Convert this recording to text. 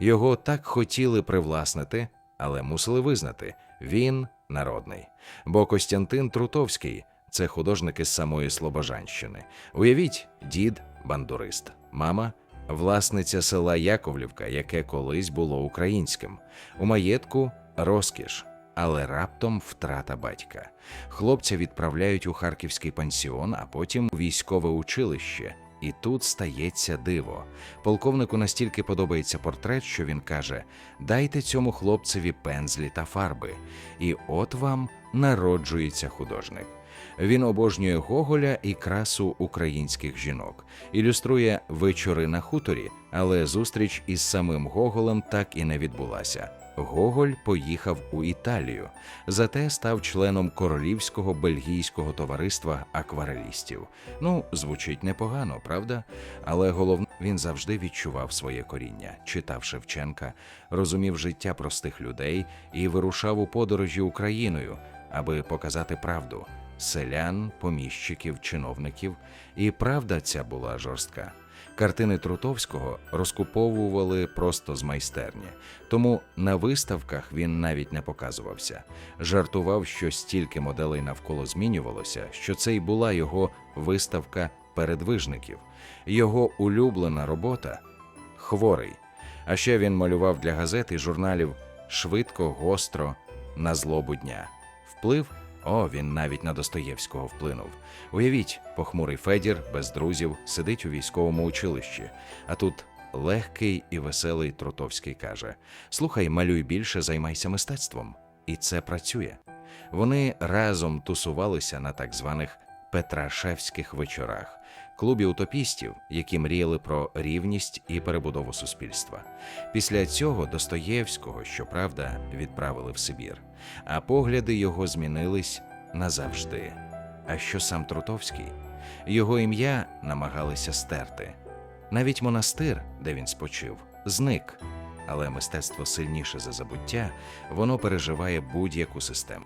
Його так хотіли привласнити, але мусили визнати він народний. Бо Костянтин Трутовський це художник із самої Слобожанщини. Уявіть, дід бандурист, мама власниця села Яковлівка, яке колись було українським. У маєтку розкіш, але раптом втрата батька. Хлопця відправляють у харківський пансіон, а потім у військове училище. І тут стається диво. Полковнику настільки подобається портрет, що він каже: дайте цьому хлопцеві пензлі та фарби. І от вам народжується художник. Він обожнює Гоголя і красу українських жінок, ілюструє вечори на хуторі, але зустріч із самим Гоголем так і не відбулася. Гоголь поїхав у Італію, зате став членом королівського бельгійського товариства акварелістів. Ну, звучить непогано, правда? Але головне, він завжди відчував своє коріння, читав Шевченка, розумів життя простих людей і вирушав у подорожі Україною, аби показати правду селян, поміщиків, чиновників. І правда ця була жорстка. Картини Трутовського розкуповували просто з майстерні, тому на виставках він навіть не показувався. Жартував, що стільки моделей навколо змінювалося, що це й була його виставка передвижників, його улюблена робота хворий. А ще він малював для газет і журналів швидко, гостро, на злобу дня. Вплив о, він навіть на Достоєвського вплинув. Уявіть, похмурий Федір без друзів сидить у військовому училищі, а тут легкий і веселий Трутовський каже: Слухай, малюй більше, займайся мистецтвом. І це працює. Вони разом тусувалися на так званих Петрашевських вечорах, клубі утопістів, які мріяли про рівність і перебудову суспільства. Після цього Достоєвського, щоправда, відправили в Сибір, а погляди його змінились назавжди. А що сам Трутовський? Його ім'я намагалися стерти. Навіть монастир, де він спочив, зник. Але мистецтво сильніше за забуття, воно переживає будь-яку систему.